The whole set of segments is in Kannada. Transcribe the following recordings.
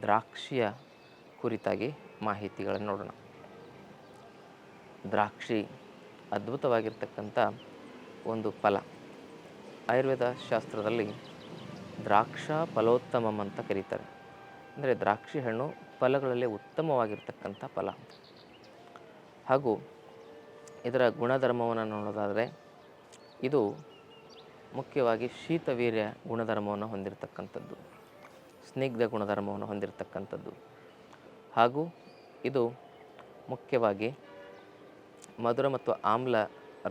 ದ್ರಾಕ್ಷಿಯ ಕುರಿತಾಗಿ ಮಾಹಿತಿಗಳನ್ನು ನೋಡೋಣ. ದ್ರಾಕ್ಷಿ ಅದ್ಭುತವಾಗಿರ್ತಕ್ಕಂಥ ಒಂದು ಫಲ. ಆಯುರ್ವೇದ ಶಾಸ್ತ್ರದಲ್ಲಿ ದ್ರಾಕ್ಷಾ ಫಲೋತ್ತಮಂ ಅಂತ ಕರೀತಾರೆ. ಅಂದರೆ ದ್ರಾಕ್ಷಿ ಹಣ್ಣು ಫಲಗಳಲ್ಲಿ ಉತ್ತಮವಾಗಿರ್ತಕ್ಕಂಥ ಫಲ. ಹಾಗೂ ಇದರ ಗುಣಧರ್ಮವನ್ನು ನೋಡೋದಾದರೆ ಇದು ಮುಖ್ಯವಾಗಿ ಶೀತವೀರ್ಯ ಗುಣಧರ್ಮವನ್ನು ಹೊಂದಿರತಕ್ಕಂಥದ್ದು. ಸ್ನಿಗ್ಧ ಗುಣಧರ್ಮವನ್ನು ಹೊಂದಿರತಕ್ಕಂಥದ್ದು. ಹಾಗೂ ಇದು ಮುಖ್ಯವಾಗಿ ಮಧುರ ಮತ್ತು ಆಮ್ಲ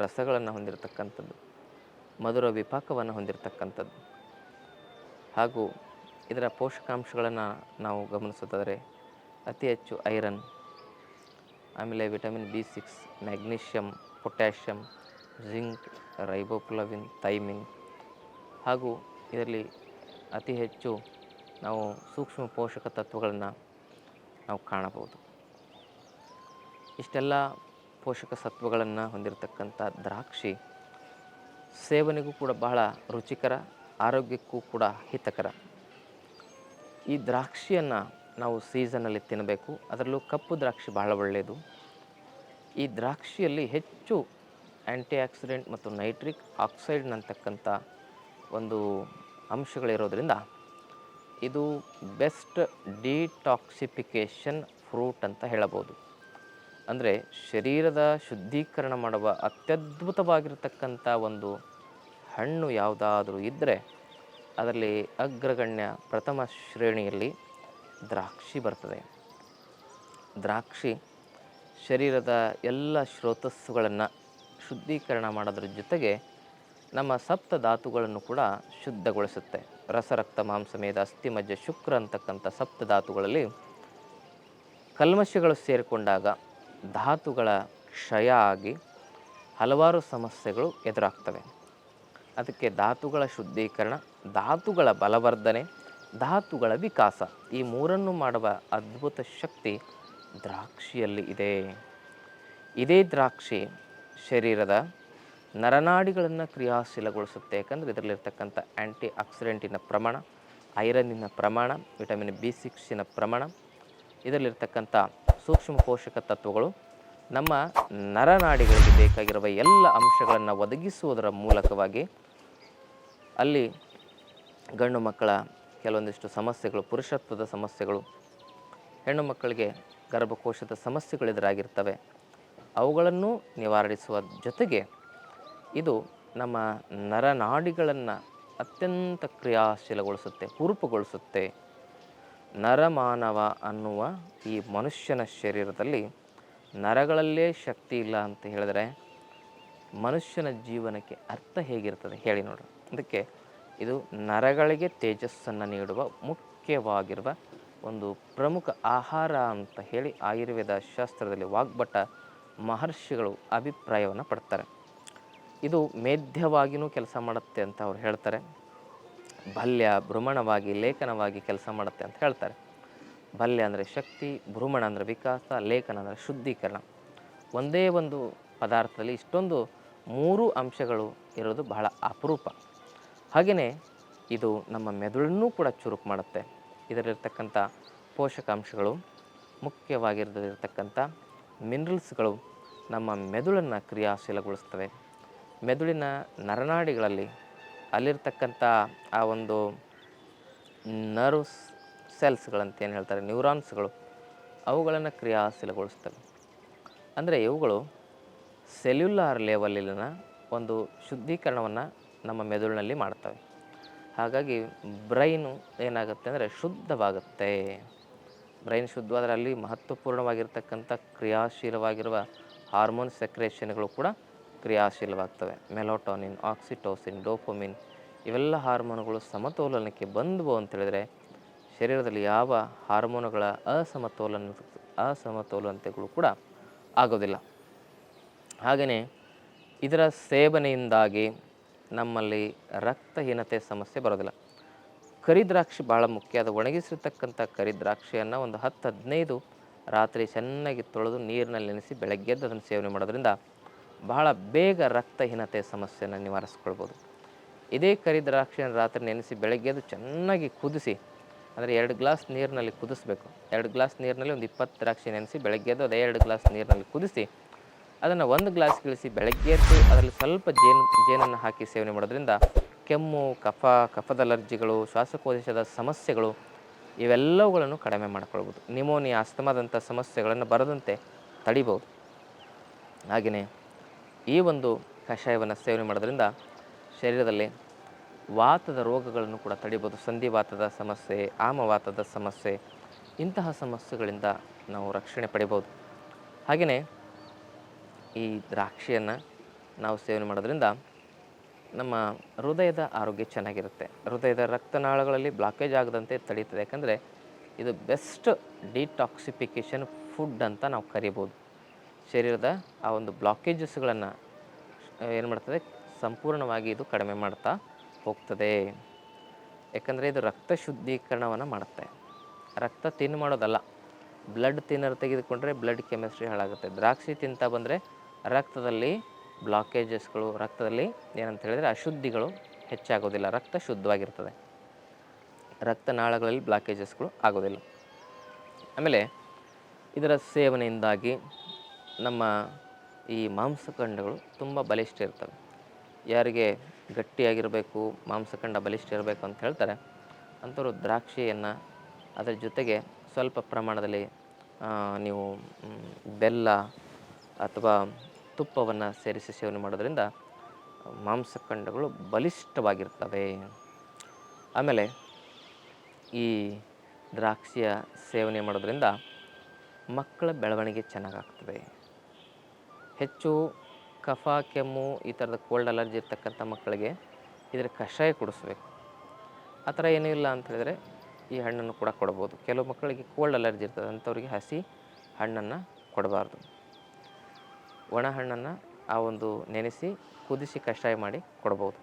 ರಸಗಳನ್ನು ಹೊಂದಿರತಕ್ಕಂಥದ್ದು, ಮಧುರ ವಿಪಾಕವನ್ನು ಹೊಂದಿರತಕ್ಕಂಥದ್ದು. ಹಾಗೂ ಇದರ ಪೋಷಕಾಂಶಗಳನ್ನು ನಾವು ಗಮನಿಸೋದಾದರೆ ಅತಿ ಹೆಚ್ಚು ಐರನ್, ಆಮೇಲೆ vitamin B six magnesium potassium zinc, riboflavin, thiamine ಹಾಗೂ ಇದರಲ್ಲಿ ಅತಿ ಹೆಚ್ಚು ನಾವು ಸೂಕ್ಷ್ಮ ಪೋಷಕ ತತ್ವಗಳನ್ನು ನಾವು ಕಾಣಬಹುದು. ಇಷ್ಟೆಲ್ಲ ಪೋಷಕ ಸತ್ವಗಳನ್ನು ಹೊಂದಿರತಕ್ಕಂಥ ದ್ರಾಕ್ಷಿ ಸೇವನೆಗೂ ಕೂಡ ಬಹಳ ರುಚಿಕರ, ಆರೋಗ್ಯಕ್ಕೂ ಕೂಡ ಹಿತಕರ. ಈ ದ್ರಾಕ್ಷಿಯನ್ನು ನಾವು ಸೀಸನಲ್ಲಿ ತಿನ್ನಬೇಕು ಅದರಲ್ಲೂ ಕಪ್ಪು ದ್ರಾಕ್ಷಿ ಬಹಳ ಒಳ್ಳೆಯದು ಈ ದ್ರಾಕ್ಷಿಯಲ್ಲಿ ಹೆಚ್ಚು ಆ್ಯಂಟಿ ಆಕ್ಸಿಡೆಂಟ್ ಮತ್ತು ನೈಟ್ರಿಕ್ ಆಕ್ಸೈಡ್ನಂತಕ್ಕಂಥ ಒಂದು ಅಂಶಗಳಿರೋದ್ರಿಂದ ಇದು ಬೆಸ್ಟ್ ಡಿಟಾಕ್ಸಿಫಿಕೇಷನ್ ಫ್ರೂಟ್ ಅಂತ ಹೇಳಬಹುದು. ಅಂದರೆ ಶರೀರದ ಶುದ್ಧೀಕರಣ ಮಾಡುವ ಅತ್ಯದ್ಭುತವಾಗಿರತಕ್ಕಂಥ ಒಂದು ಹಣ್ಣು ಯಾವುದಾದ್ರೂ ಇದ್ದರೆ ಅದರಲ್ಲಿ ಅಗ್ರಗಣ್ಯ ಪ್ರಥಮ ಶ್ರೇಣಿಯಲ್ಲಿ ದ್ರಾಕ್ಷಿ ಬರ್ತದೆ. ದ್ರಾಕ್ಷಿ ಶರೀರದ ಎಲ್ಲ ಸ್ರೋತಸ್ಸುಗಳನ್ನು ಶುದ್ಧೀಕರಣ ಮಾಡೋದ್ರ ಜೊತೆಗೆ ನಮ್ಮ ಸಪ್ತ ಧಾತುಗಳನ್ನು ಕೂಡ ಶುದ್ಧಗೊಳಿಸುತ್ತೆ. ರಸರಕ್ತ ಮಾಂಸಮೇಧ, ಅಸ್ಥಿಮಜ್ಜ, ಶುಕ್ರ ಅಂತಕ್ಕಂಥ ಸಪ್ತ ಧಾತುಗಳಲ್ಲಿ ಕಲ್ಮಶಗಳು ಸೇರಿಕೊಂಡಾಗ ಧಾತುಗಳ ಕ್ಷಯ ಆಗಿ ಹಲವಾರು ಸಮಸ್ಯೆಗಳು ಎದುರಾಗ್ತವೆ. ಅದಕ್ಕೆ ಧಾತುಗಳ ಶುದ್ಧೀಕರಣ, ಧಾತುಗಳ ಬಲವರ್ಧನೆ, ಧಾತುಗಳ ವಿಕಾಸ ಈ ಮೂರನ್ನು ಮಾಡುವ ಅದ್ಭುತ ಶಕ್ತಿ ದ್ರಾಕ್ಷಿಯಲ್ಲಿ ಇದೆ. ಇದೇ ದ್ರಾಕ್ಷಿ ಶರೀರದ ನರನಾಡಿಗಳನ್ನು ಕ್ರಿಯಾಶೀಲಗೊಳಿಸುತ್ತೆ. ಯಾಕಂದರೆ ಇದರಲ್ಲಿರ್ತಕ್ಕಂಥ ಆ್ಯಂಟಿ ಆಕ್ಸಿಡೆಂಟಿನ ಪ್ರಮಾಣ ಐರನ್ನಿನ ಪ್ರಮಾಣ, ವಿಟಮಿನ್ ಬಿ ಸಿಕ್ಸಿನ ಪ್ರಮಾಣ, ಇದರಲ್ಲಿರ್ತಕ್ಕಂಥ ಸೂಕ್ಷ್ಮ ಪೋಷಕ ತತ್ವಗಳು ನಮ್ಮ ನರನಾಡಿಗಳಿಗೆ ಬೇಕಾಗಿರುವ ಎಲ್ಲ ಅಂಶಗಳನ್ನು ಒದಗಿಸುವುದರ ಮೂಲಕವಾಗಿ ಅಲ್ಲಿ ಗಂಡು ಮಕ್ಕಳ ಕೆಲವೊಂದಿಷ್ಟು ಸಮಸ್ಯೆಗಳು, ಪುರುಷತ್ವದ ಸಮಸ್ಯೆಗಳು, ಹೆಣ್ಣು ಮಕ್ಕಳಿಗೆ ಗರ್ಭಕೋಶದ ಸಮಸ್ಯೆಗಳು ಎದುರಾಗಿರ್ತವೆ. ಅವುಗಳನ್ನು ನಿವಾರಿಸುವ ಜೊತೆಗೆ ಇದು ನಮ್ಮ ನರನಾಡಿಗಳನ್ನು ಅತ್ಯಂತ ಕ್ರಿಯಾಶೀಲಗೊಳಿಸುತ್ತೆ, ಹುರುಪುಗೊಳಿಸುತ್ತೆ. ನರಮಾನವ ಅನ್ನುವ ಈ ಮನುಷ್ಯನ ಶರೀರದಲ್ಲಿ ನರಗಳಲ್ಲೇ ಶಕ್ತಿ ಇಲ್ಲ ಅಂತ ಹೇಳಿದರೆ ಮನುಷ್ಯನ ಜೀವನಕ್ಕೆ ಅರ್ಥ ಹೇಗಿರ್ತದೆ ಹೇಳಿ ನೋಡ್ರಿ. ಅದಕ್ಕೆ ಇದು ನರಗಳಿಗೆ ತೇಜಸ್ಸನ್ನು ನೀಡುವ ಮುಖ್ಯವಾಗಿರುವ ಒಂದು ಪ್ರಮುಖ ಆಹಾರ ಅಂತ ಹೇಳಿ ಆಯುರ್ವೇದ ಶಾಸ್ತ್ರದಲ್ಲಿ ವಾಗ್ಭಟ ಮಹರ್ಷಿಗಳು ಅಭಿಪ್ರಾಯವನ್ನು ಪಡ್ತಾರೆ. ಇದು ಮೇಧ್ಯವಾಗಿಯೂ ಕೆಲಸ ಮಾಡುತ್ತೆ ಅಂತ ಅವ್ರು ಹೇಳ್ತಾರೆ. ಭಲ್ಯ ಭ್ರಮಣವಾಗಿ, ಲೇಖನವಾಗಿ ಕೆಲಸ ಮಾಡುತ್ತೆ ಅಂತ ಹೇಳ್ತಾರೆ. ಬಲ್ಯ ಅಂದರೆ ಶಕ್ತಿ, ಭ್ರಮಣ ಅಂದರೆ ವಿಕಾಸ, ಲೇಖನ ಅಂದರೆ ಶುದ್ಧೀಕರಣ. ಒಂದೇ ಒಂದು ಪದಾರ್ಥದಲ್ಲಿ ಇಷ್ಟೊಂದು ಮೂರು ಅಂಶಗಳು ಇರೋದು ಬಹಳ ಅಪರೂಪ. ಹಾಗೆಯೇ ಇದು ನಮ್ಮ ಮೆದುಳನ್ನೂ ಕೂಡ ಚುರುಕು ಮಾಡುತ್ತೆ. ಇದರಲ್ಲಿರ್ತಕ್ಕಂಥ ಪೋಷಕಾಂಶಗಳು ಮುಖ್ಯವಾಗಿರದಿರ್ತಕ್ಕಂಥ ಮಿನರಲ್ಸ್ಗಳು ನಮ್ಮ ಮೆದುಳನ್ನು ಕ್ರಿಯಾಶೀಲಗೊಳಿಸ್ತವೆ. ಮೆದುಳಿನ ನರನಾಡಿಗಳಲ್ಲಿ ಅಲ್ಲಿರ್ತಕ್ಕಂಥ ಆ ಒಂದು ನರ್ವ್ಸ್ ಸೆಲ್ಸ್ಗಳಂತ ಏನು ಹೇಳ್ತಾರೆ, ನ್ಯೂರಾನ್ಸ್ಗಳು, ಅವುಗಳನ್ನು ಕ್ರಿಯಾಶೀಲಗೊಳಿಸ್ತವೆ. ಅಂದರೆ ಇವುಗಳು ಸೆಲ್ಯುಲಾರ್ ಲೆವೆಲಿನ ಒಂದು ಶುದ್ಧೀಕರಣವನ್ನು ನಮ್ಮ ಮೆದುಳಿನಲ್ಲಿ ಮಾಡ್ತವೆ. ಹಾಗಾಗಿ ಬ್ರೈನು ಏನಾಗುತ್ತೆ ಅಂದರೆ ಶುದ್ಧವಾಗುತ್ತೆ. ಬ್ರೈನ್ ಶುದ್ಧವಾದರೆ ಅಲ್ಲಿ ಮಹತ್ವಪೂರ್ಣವಾಗಿರ್ತಕ್ಕಂಥ ಕ್ರಿಯಾಶೀಲವಾಗಿರುವ ಹಾರ್ಮೋನ್ ಸೆಕ್ರೇಷನ್ಗಳು ಕೂಡ ಕ್ರಿಯಾಶೀಲವಾಗ್ತವೆ. ಮೆಲೋಟೋನಿನ್, ಆಕ್ಸಿಟೋಸಿನ್, ಡೋಪೊಮಿನ್ ಇವೆಲ್ಲ ಹಾರ್ಮೋನುಗಳು ಸಮತೋಲನಕ್ಕೆ ಬಂದವು ಅಂತ ಹೇಳಿದ್ರೆ ಶರೀರದಲ್ಲಿ ಯಾವ ಹಾರ್ಮೋನುಗಳ ಅಸಮತೋಲನ, ಅಸಮತೋಲನತೆಗಳು ಕೂಡ ಆಗೋದಿಲ್ಲ. ಹಾಗೆಯೇ ಇದರ ಸೇವನೆಯಿಂದಾಗಿ ನಮ್ಮಲ್ಲಿ ರಕ್ತಹೀನತೆ ಸಮಸ್ಯೆ ಬರೋದಿಲ್ಲ. ಕರಿದ್ರಾಕ್ಷಿ ಭಾಳ ಮುಖ್ಯ. ಅದು ಒಣಗಿಸಿರ್ತಕ್ಕಂಥ ಕರಿದ್ರಾಕ್ಷಿಯನ್ನು ಒಂದು ಹತ್ತು ಹದಿನೈದು ರಾತ್ರಿ ಚೆನ್ನಾಗಿ ತೊಳೆದು ನೀರಿನಲ್ಲಿ ನೆನೆಸಿ ಬೆಳಗ್ಗೆದ್ದು ಅದನ್ನು ಸೇವನೆ ಮಾಡೋದ್ರಿಂದ ಬಹಳ ಬೇಗ ರಕ್ತಹೀನತೆ ಸಮಸ್ಯೆಯನ್ನು ನಿವಾರಿಸ್ಕೊಳ್ಬೋದು. ಇದೇ ಕರಿದ್ರಾಕ್ಷಿಯನ್ನು ರಾತ್ರಿ ನೆನೆಸಿ ಬೆಳಗ್ಗೆ ಎದ್ದು ಚೆನ್ನಾಗಿ ಕುದಿಸಿ, ಅಂದರೆ ಎರಡು ಗ್ಲಾಸ್ ನೀರಿನಲ್ಲಿ ಕುದಿಸ್ಬೇಕು. ಎರಡು ಗ್ಲಾಸ್ ನೀರಿನಲ್ಲಿ ಒಂದು ಇಪ್ಪತ್ತು ದ್ರಾಕ್ಷಿ ನೆನೆಸಿ ಬೆಳಗ್ಗೆ ಎದ್ದು ಅದೇ ಎರಡು ಗ್ಲಾಸ್ ನೀರಿನಲ್ಲಿ ಕುದಿಸಿ, ಅದನ್ನು ಒಂದು ಗ್ಲಾಸ್ ಇಳಿಸಿ ಬೆಳಗ್ಗೆ ಎದ್ದು ಅದರಲ್ಲಿ ಸ್ವಲ್ಪ ಜೇನು, ಜೇನನ್ನು ಹಾಕಿ ಸೇವನೆ ಮಾಡೋದ್ರಿಂದ ಕೆಮ್ಮು, ಕಫ, ಕಫದ ಅಲರ್ಜಿಗಳು, ಶ್ವಾಸಕೋಶದ ಸಮಸ್ಯೆಗಳು ಇವೆಲ್ಲವುಗಳನ್ನು ಕಡಿಮೆ ಮಾಡ್ಕೊಳ್ಬೋದು. ನಿಮೋನಿಯಾ, ಅಸ್ತಮಾದಂಥ ಸಮಸ್ಯೆಗಳನ್ನು ಬರದಂತೆ ತಡಿಬೋದು. ಹಾಗೆಯೇ ಈ ಒಂದು ಕಷಾಯವನ್ನು ಸೇವನೆ ಮಾಡೋದ್ರಿಂದ ಶರೀರದಲ್ಲಿ ವಾತದ ರೋಗಗಳನ್ನು ಕೂಡ ತಡಿಬೋದು. ಸಂಧಿವಾತದ ಸಮಸ್ಯೆ ಆಮವಾತದ ಸಮಸ್ಯೆ, ಇಂತಹ ಸಮಸ್ಯೆಗಳಿಂದ ನಾವು ರಕ್ಷಣೆ ಪಡಿಬೋದು. ಹಾಗೆಯೇ ಈ ದ್ರಾಕ್ಷಿಯನ್ನು ನಾವು ಸೇವನೆ ಮಾಡೋದ್ರಿಂದ ನಮ್ಮ ಹೃದಯದ ಆರೋಗ್ಯ ಚೆನ್ನಾಗಿರುತ್ತೆ. ಹೃದಯದ ರಕ್ತನಾಳಗಳಲ್ಲಿ ಬ್ಲಾಕೇಜ್ ಆಗದಂತೆ ತಡೀತದೆ. ಯಾಕಂದರೆ ಇದು ಬೆಸ್ಟ್ ಡಿಟಾಕ್ಸಿಫಿಕೇಷನ್ ಫುಡ್ ಅಂತ ನಾವು ಕರಿಬೋದು. ಶರೀರದ ಆ ಒಂದು ಬ್ಲಾಕೇಜಸ್ಗಳನ್ನು ಏನು ಮಾಡ್ತದೆ? ಸಂಪೂರ್ಣವಾಗಿ ಇದು ಕಡಿಮೆ ಮಾಡ್ತಾ ಹೋಗ್ತದೆ. ಯಾಕಂದರೆ ಇದು ರಕ್ತ ಶುದ್ಧೀಕರಣವನ್ನು ಮಾಡುತ್ತೆ. ರಕ್ತ ತಿನ್ನು ಮಾಡೋದಲ್ಲ. ಬ್ಲಡ್ ತಿನ್ನರ್ ತೆಗೆದುಕೊಂಡ್ರೆ ಬ್ಲಡ್ ಕೆಮಿಸ್ಟ್ರಿ ಹಾಳಾಗುತ್ತೆ. ದ್ರಾಕ್ಷಿ ತಿಂತಾ ಬಂದರೆ ರಕ್ತದಲ್ಲಿ ಬ್ಲಾಕೇಜಸ್ಗಳು ರಕ್ತದಲ್ಲಿ ಏನಂತ ಹೇಳಿದರೆ ಅಶುದ್ಧಿಗಳು ಹೆಚ್ಚಾಗೋದಿಲ್ಲ. ರಕ್ತ ಶುದ್ಧವಾಗಿರ್ತದೆ. ರಕ್ತನಾಳಗಳಲ್ಲಿ ಬ್ಲಾಕೇಜಸ್ಗಳು ಆಗೋದಿಲ್ಲ. ಆಮೇಲೆ ಇದರ ಸೇವನೆಯಿಂದಾಗಿ ನಮ್ಮ ಈ ಮಾಂಸಖಂಡಗಳು ತುಂಬ ಬಲಿಷ್ಠ ಇರ್ತವೆ. ಯಾರಿಗೆ ಗಟ್ಟಿಯಾಗಿರಬೇಕು ಮಾಂಸಖಂಡ ಬಲಿಷ್ಠ ಇರಬೇಕು ಅಂತ ಹೇಳ್ತಾರೆ, ಅಂಥವ್ರು ದ್ರಾಕ್ಷಿಯನ್ನು ಅದರ ಜೊತೆಗೆ ಸ್ವಲ್ಪ ಪ್ರಮಾಣದಲ್ಲಿ ನೀವು ಬೆಲ್ಲ ಅಥವಾ ತುಪ್ಪವನ್ನು ಸೇರಿಸಿ ಸೇವನೆ ಮಾಡೋದರಿಂದ ಮಾಂಸಖಂಡಗಳು ಬಲಿಷ್ಠವಾಗಿರ್ತವೆ. ಆಮೇಲೆ ಈ ದ್ರಾಕ್ಷಿಯ ಸೇವನೆ ಮಾಡೋದರಿಂದ ಮಕ್ಕಳ ಬೆಳವಣಿಗೆ ಚೆನ್ನಾಗಾಗ್ತದೆ. ಹೆಚ್ಚು ಕಫ, ಕೆಮ್ಮು ಈ ಥರದ ಕೋಲ್ಡ್ ಅಲರ್ಜಿ ಇರ್ತಕ್ಕಂಥ ಮಕ್ಕಳಿಗೆ ಇದರ ಕಷಾಯ ಕುಡಿಸ್ಬೇಕು. ಆ ಥರ ಏನೂ ಇಲ್ಲ ಅಂತ ಹೇಳಿದರೆ ಈ ಹಣ್ಣನ್ನು ಕೂಡ ಕೊಡ್ಬೋದು. ಕೆಲವು ಮಕ್ಕಳಿಗೆ ಕೋಲ್ಡ್ ಅಲರ್ಜಿ ಇರ್ತದೆ, ಅಂಥವ್ರಿಗೆ ಹಸಿ ಹಣ್ಣನ್ನು ಕೊಡಬಾರ್ದು. ಒಣ ಹಣ್ಣನ್ನು ಆ ಒಂದು ನೆನೆಸಿ ಕುದಿಸಿ ಕಷಾಯ ಮಾಡಿ ಕೊಡ್ಬೋದು.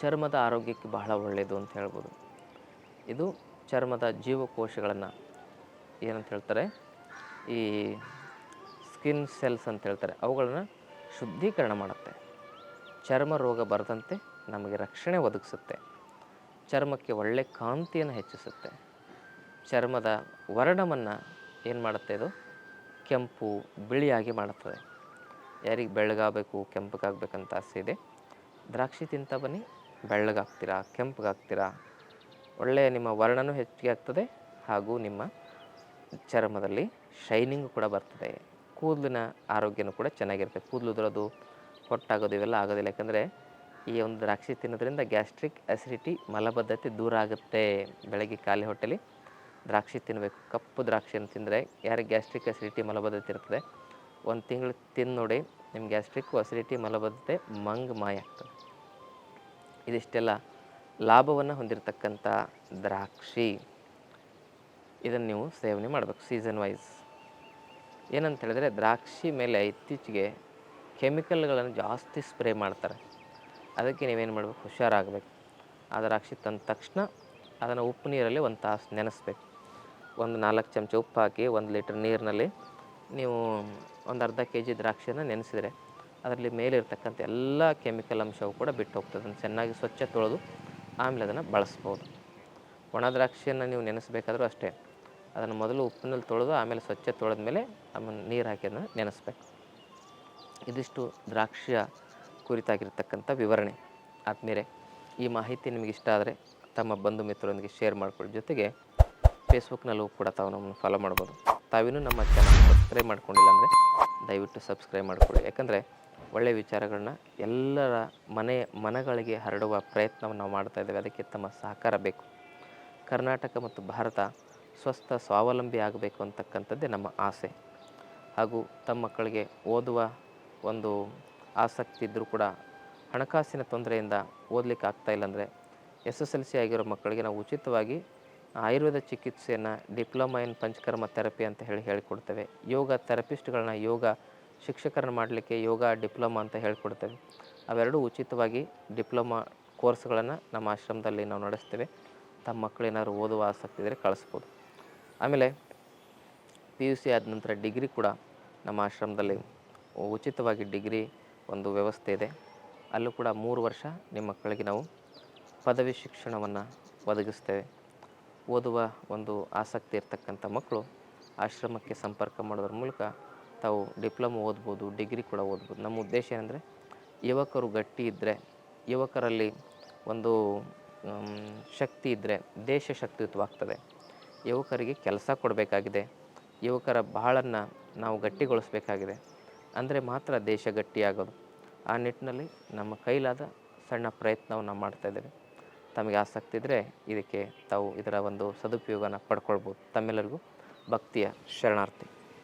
ಚರ್ಮದ ಆರೋಗ್ಯಕ್ಕೆ ಬಹಳ ಒಳ್ಳೆಯದು ಅಂತ ಹೇಳ್ಬೋದು. ಇದು ಚರ್ಮದ ಜೀವಕೋಶಗಳನ್ನು ಏನಂತ ಹೇಳ್ತಾರೆ, ಈ ಸ್ಕಿನ್ ಸೆಲ್ಸ್ ಅಂತ ಹೇಳ್ತಾರೆ, ಅವುಗಳನ್ನು ಶುದ್ಧೀಕರಣ ಮಾಡುತ್ತೆ. ಚರ್ಮ ರೋಗ ಬರದಂತೆ ನಮಗೆ ರಕ್ಷಣೆ ಒದಗಿಸುತ್ತೆ. ಚರ್ಮಕ್ಕೆ ಒಳ್ಳೆ ಕಾಂತಿಯನ್ನು ಹೆಚ್ಚಿಸುತ್ತೆ. ಚರ್ಮದ ವರ್ಣವನ್ನು ಏನು ಮಾಡುತ್ತೆ ಇದು? ಕೆಂಪು, ಬಿಳಿಯಾಗಿ ಮಾಡುತ್ತದೆ. ಯಾರಿಗೆ ಬೆಳ್ಳಗಾಗಬೇಕು, ಕೆಂಪಗಾಗಬೇಕಂತ ಆಸೆ ಇದೆ, ದ್ರಾಕ್ಷಿ ತಿಂತ ಬನ್ನಿ, ಬೆಳ್ಳಗಾಗ್ತೀರಾ, ಕೆಂಪಗಾಗ್ತೀರಾ, ಒಳ್ಳೆಯ ನಿಮ್ಮ ವರ್ಣನೂ ಹೆಚ್ಚಿಗೆ ಆಗ್ತದೆ, ಹಾಗೂ ನಿಮ್ಮ ಚರ್ಮದಲ್ಲಿ ಶೈನಿಂಗ್ ಕೂಡ ಬರ್ತದೆ. ಕೂದಲಿನ ಆರೋಗ್ಯನೂ ಕೂಡ ಚೆನ್ನಾಗಿರುತ್ತೆ. ಕೂದಲು ಉದುರೋದು, ಹೊಟ್ಟಾಗೋದು ಇವೆಲ್ಲ ಆಗೋದಿಲ್ಲ. ಯಾಕಂದರೆ ಈ ಒಂದು ದ್ರಾಕ್ಷಿ ತಿನ್ನೋದ್ರಿಂದ ಗ್ಯಾಸ್ಟ್ರಿಕ್ ಅಸಿಡಿಟಿ, ಮಲಬದ್ಧತೆ ದೂರ ಆಗುತ್ತೆ. ಬೆಳಗ್ಗೆ ಖಾಲಿ ಹೊಟ್ಟೆಲಿ ದ್ರಾಕ್ಷಿ ತಿನ್ನಬೇಕು ಕಪ್ಪು ದ್ರಾಕ್ಷಿಯನ್ನು ತಿಂದರೆ ಯಾರಿಗೆ ಗ್ಯಾಸ್ಟ್ರಿಕ್ ಅಸಿಡಿಟಿ, ಮಲಬದ್ಧತೆ ಇರ್ತದೆ, ಒಂದು ತಿಂಗಳು ತಿಂದು ನೋಡಿ ನಿಮ್ಮ ಗ್ಯಾಸ್ಟ್ರಿಕ್ಕು ಅಸಿಡಿಟಿ, ಮಲಬದ್ಧತೆ ಮಂಗ್ ಮಾಯ ಆಗ್ತದೆ. ಇದಿಷ್ಟೆಲ್ಲ ಲಾಭವನ್ನು ಹೊಂದಿರತಕ್ಕಂಥ ದ್ರಾಕ್ಷಿ. ಇದನ್ನು ನೀವು ಸೇವನೆ ಮಾಡಬೇಕು ಸೀಸನ್ ವೈಸ್. ಏನಂತ ಹೇಳಿದ್ರೆ ದ್ರಾಕ್ಷಿ ಮೇಲೆ ಇತ್ತೀಚೆಗೆ ಕೆಮಿಕಲ್ಗಳನ್ನು ಜಾಸ್ತಿ ಸ್ಪ್ರೇ ಮಾಡ್ತಾರೆ. ಅದಕ್ಕೆ ನೀವೇನು ಮಾಡಬೇಕು? ಹುಷಾರಾಗಬೇಕು. ಆ ದ್ರಾಕ್ಷಿ ತಂದ ತಕ್ಷಣ ಅದನ್ನು ಉಪ್ಪು ನೀರಲ್ಲಿ ಒಂದು ತಾಸು ನೆನೆಸ್ಬೇಕು. ಒಂದು ನಾಲ್ಕು ಚಮಚ ಉಪ್ಪು ಹಾಕಿ ಒಂದು ಲೀಟ್ರ್ ನೀರಿನಲ್ಲಿ ನೀವು ಒಂದು ಅರ್ಧ ಕೆ ಜಿ ದ್ರಾಕ್ಷಿಯನ್ನು ನೆನೆಸಿದರೆ ಅದರಲ್ಲಿ ಮೇಲಿರ್ತಕ್ಕಂಥ ಎಲ್ಲ ಕೆಮಿಕಲ್ ಅಂಶವು ಕೂಡ ಬಿಟ್ಟು ಹೋಗ್ತದೆ. ಅದನ್ನು ಚೆನ್ನಾಗಿ ಸ್ವಚ್ಛ ತೊಳೆದು ಆಮೇಲೆ ಅದನ್ನು ಬಳಸ್ಬೋದು. ಒಣ ದ್ರಾಕ್ಷಿಯನ್ನು ನೀವು ನೆನೆಸ್ಬೇಕಾದ್ರೂ ಅಷ್ಟೇ. ಅದನ್ನು ಮೊದಲು ಉಪ್ಪಿನಲ್ಲಿ ತೊಳೆದು, ಆಮೇಲೆ ಸ್ವಚ್ಛ ತೊಳೆದ ಮೇಲೆ ಆಮೇಲೆ ನೀರು ಹಾಕಿ ಅದನ್ನು ನೆನೆಸ್ಬೇಕು. ಇದಿಷ್ಟು ದ್ರಾಕ್ಷಿಯ ಕುರಿತಾಗಿರ್ತಕ್ಕಂಥ ವಿವರಣೆ. ಆದ್ಮೇಲೆ ಈ ಮಾಹಿತಿ ನಿಮಗೆ ಇಷ್ಟ ಆದರೆ ತಮ್ಮ ಬಂಧು ಮಿತ್ರರೊಂದಿಗೆ ಶೇರ್ ಮಾಡಿಕೊಳ್ಳಿ. ಜೊತೆಗೆ ಫೇಸ್ಬುಕ್ನಲ್ಲೂ ಕೂಡ ತಾವು ನಮ್ಮನ್ನು ಫಾಲೋ ಮಾಡ್ಬೋದು. ತಾವಿನೂ ನಮ್ಮ ಚಾನಲ್ ಸಬ್ಸ್ಕ್ರೈಬ್ ಮಾಡ್ಕೊಂಡಿಲ್ಲ ಅಂದರೆ ದಯವಿಟ್ಟು ಸಬ್ಸ್ಕ್ರೈಬ್ ಮಾಡಿಕೊಳ್ಳಿ. ಯಾಕಂದರೆ ಒಳ್ಳೆಯ ವಿಚಾರಗಳನ್ನ ಎಲ್ಲರ ಮನೆ ಮನಗಳಿಗೆ ಹರಡುವ ಪ್ರಯತ್ನವನ್ನು ನಾವು ಮಾಡ್ತಾ ಇದ್ದೇವೆ. ಅದಕ್ಕೆ ತಮ್ಮ ಸಹಕಾರ ಬೇಕು. ಕರ್ನಾಟಕ ಮತ್ತು ಭಾರತ ಸ್ವಸ್ಥ, ಸ್ವಾವಲಂಬಿ ಆಗಬೇಕು ಅಂತಕ್ಕಂಥದ್ದೇ ನಮ್ಮ ಆಸೆ. ಹಾಗೂ ತಮ್ಮ ಮಕ್ಕಳಿಗೆ ಓದುವ ಒಂದು ಆಸಕ್ತಿ ಇದ್ದರೂ ಕೂಡ ಹಣಕಾಸಿನ ತೊಂದರೆಯಿಂದ ಓದಲಿಕ್ಕೆ ಆಗ್ತಾ ಇಲ್ಲ ಅಂದರೆ ಎಸ್ ಎಸ್ ಎಲ್ ಸಿ ಆಗಿರೋ ಮಕ್ಕಳಿಗೆ ನಾವು ಉಚಿತವಾಗಿ ಆಯುರ್ವೇದ ಚಿಕಿತ್ಸೆಯನ್ನು ಡಿಪ್ಲೊಮಾ ಇನ್ ಪಂಚಕರ್ಮ ಥೆರಪಿ ಅಂತ ಹೇಳಿ ಹೇಳಿಕೊಡ್ತೇವೆ. ಯೋಗ ಥೆರಪಿಸ್ಟ್ಗಳನ್ನ ಯೋಗ ಶಿಕ್ಷಕರನ್ನ ಮಾಡಲಿಕ್ಕೆ ಯೋಗ, ಡಿಪ್ಲೊಮಾ ಅಂತ ಹೇಳಿಕೊಡ್ತೇವೆ. ಅವೆರಡೂ ಉಚಿತವಾಗಿ ಡಿಪ್ಲೊಮಾ ಕೋರ್ಸ್ಗಳನ್ನು ನಮ್ಮ ಆಶ್ರಮದಲ್ಲಿ ನಾವು ನಡೆಸ್ತೇವೆ. ತಮ್ಮ ಮಕ್ಕಳು ಏನಾದ್ರು ಓದುವ ಆಸಕ್ತಿ ಇದ್ದರೆ ಕಳಿಸ್ಬೋದು. ಆಮೇಲೆ ಪಿ ಯು ಸಿ ಆದ ನಂತರ ಡಿಗ್ರಿ ಕೂಡ ನಮ್ಮ ಆಶ್ರಮದಲ್ಲಿ ಉಚಿತವಾಗಿ ಡಿಗ್ರಿ ಒಂದು ವ್ಯವಸ್ಥೆ ಇದೆ. ಅಲ್ಲೂ ಕೂಡ ಮೂರು ವರ್ಷ ನಿಮ್ಮ ಮಕ್ಕಳಿಗೆ ನಾವು ಪದವಿ ಶಿಕ್ಷಣವನ್ನು ಒದಗಿಸ್ತೇವೆ. ಓದುವ ಒಂದು ಆಸಕ್ತಿ ಇರ್ತಕ್ಕಂಥ ಮಕ್ಕಳು ಆಶ್ರಮಕ್ಕೆ ಸಂಪರ್ಕ ಮಾಡೋದ್ರ ಮೂಲಕ ತಾವು ಡಿಪ್ಲೊಮೊ ಓದ್ಬೋದು ಡಿಗ್ರಿ ಕೂಡ ಓದ್ಬೋದು. ನಮ್ಮ ಉದ್ದೇಶ ಏನಂದರೆ ಯುವಕರು ಗಟ್ಟಿ ಇದ್ದರೆ ಯುವಕರಲ್ಲಿ ಒಂದು ಶಕ್ತಿ ಇದ್ದರೆ ದೇಶ ಶಕ್ತಿಯುತವಾಗ್ತದೆ. ಯುವಕರಿಗೆ ಕೆಲಸ ಕೊಡಬೇಕಾಗಿದೆ. ಯುವಕರ ಬಾಳನ್ನು ನಾವು ಗಟ್ಟಿಗೊಳಿಸಬೇಕಾಗಿದೆ. ಅಂದರೆ ಮಾತ್ರ ದೇಶ ಗಟ್ಟಿಯಾಗೋದು. ಆ ನಿಟ್ಟಿನಲ್ಲಿ ನಮ್ಮ ಕೈಲಾದ ಸಣ್ಣ ಪ್ರಯತ್ನವನ್ನು ಮಾಡ್ತಾಯಿದ್ದೇವೆ ತಮಗೆ ಆಸಕ್ತಿ ಇದ್ದರೆ ಇದಕ್ಕೆ ತಾವು ಇದರ ಒಂದು ಸದುಪಯೋಗನ ಪಡ್ಕೊಳ್ಬೋದು. ತಮ್ಮೆಲ್ಲರಿಗೂ ಭಕ್ತಿಯ ಶರಣಾರ್ಥಿ.